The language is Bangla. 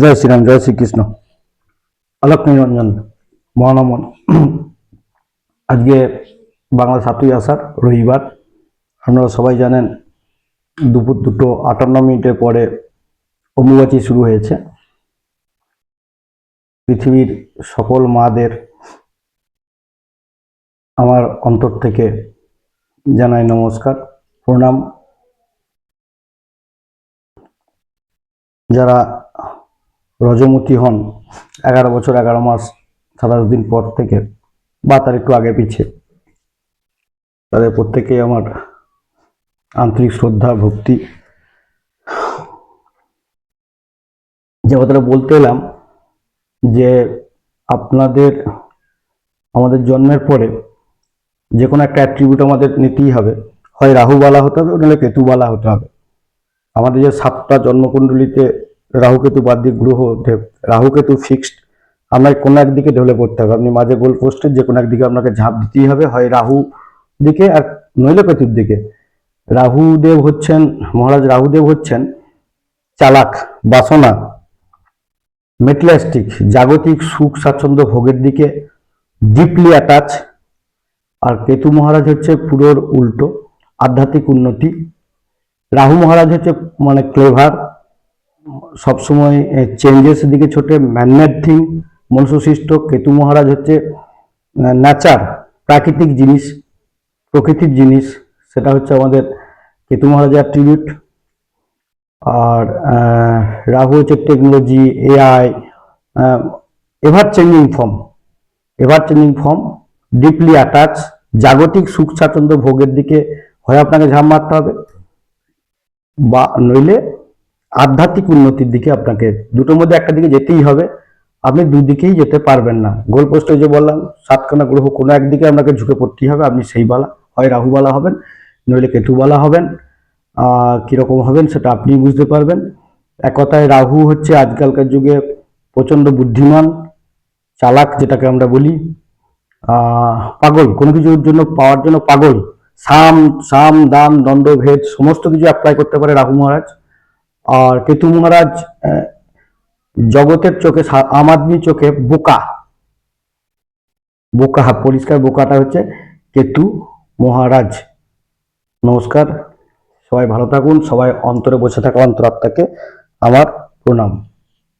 জয় শ্রীরাম, জয় শ্রীকৃষ্ণ। আলোক নিরঞ্জন মহানমন। আজকে বাংলা সাতই আষাঢ়, রবিবার। আপনারা সবাই জানেন, দুপুর দুটো আটান্ন মিনিটের পরে অম্বুবাচী শুরু হয়েছে। পৃথিবীর সকল মাদের আমার অন্তর থেকে জানাই নমস্কার, প্রণাম। যারা রজমতি হন। এগারো বছর, এগারো মাস, সাতাশ দিন পর থেকে, বা তার একটু আগে পিছিয়ে তাদের প্রত্যেকেই আমার আন্তরিক শ্রদ্ধা, ভক্তি। যে কথাটা বলতে এলাম, যে আপনাদের, আমাদের জন্মের পরে যে কোনো একটা অ্যাট্রিবিউট আমাদের নিতেই হবে। হয় রাহুবালা হতে হবে নাহলে কেতুবালা হতে হবে। আমাদের যে সাতটা জন্মকুণ্ডলিতে রাহুকেতু বাদ দিয়ে গ্রহ দেব রাহুকেতু ফিক্সড আপনাকে কোনো একদিকে ঢলে পড়তে হবে। আপনি মাঝে গোল পোস্টের যে কোনো একদিকে আপনাকে ঝাঁপ দিতেই হবে। হয় রাহু দিকে আর নইলে কেতুর দিকে। রাহুদেব হচ্ছেন, মহারাজ রাহুদেব হচ্ছেন চালাক, বাসনা মেটেরিয়ালিস্টিক জাগতিক সুখ স্বাচ্ছন্দ্য ভোগের দিকে ডিপলি অ্যাটাচ আর কেতু মহারাজ হচ্ছে পুরোর উল্টো, আধ্যাত্মিক উন্নতি। রাহু মহারাজ হচ্ছে মানে ক্লেভার সবসময় চেঞ্জেস দিকে ছোটে ম্যানমেড থিং মনুষ্যসৃষ্ট, কেতু মহারাজ হচ্ছে ন্যাচার প্রাকৃতিক জিনিস, প্রকৃতির জিনিস, সেটা হচ্ছে আমাদের কেতু মহারাজের অ্যাট্রিবিউট আর রাহু হচ্ছে technology AI ever changing form ever changing form deeply attach জাগতিক সুখ স্বাচ্ছন্দ্য ভোগের দিকে হয় আপনাকে ঝাঁপ মারতে হবে। বা, নইলে আধ্যাত্মিক উন্নতির দিকে আপনাকে দুটোর মধ্যে একটা দিকে যেতেই হবে। আপনি দুদিকেই যেতে পারবেন না। গোল পোস্টে যে বললাম, সাতখানা গ্রহ কোনো একদিকে আপনাকে ঝুঁকে পড়তেই হবে। আপনি সেই বালা, হয় রাহুবালা হবেন, নইলে কেতুবালা হবেন। কীরকম হবেন সেটা আপনি বুঝতে পারবেন। এক কথায় রাহু হচ্ছে আজকালকার যুগে প্রচণ্ড বুদ্ধিমান, চালাক যেটাকে আমরা বলি। পাগল, কোনো কিছুর জন্য, পাওয়ার জন্য পাগল। সাম সাম দণ্ড, ভেদ, সমস্ত কিছু অ্যাপ্লাই করতে পারে রাহু মহারাজ। আর কেতু মহারাজ জগতের চোখে আম আদমি চোখে বোকা। বোকা পরিষ্কার বোকাটা হচ্ছে কেতু মহারাজ। নমস্কার, সবাই ভালো থাকুন, সবাই অন্তরে বসে থাকা অন্তরাত্মাকে আমার প্রণাম।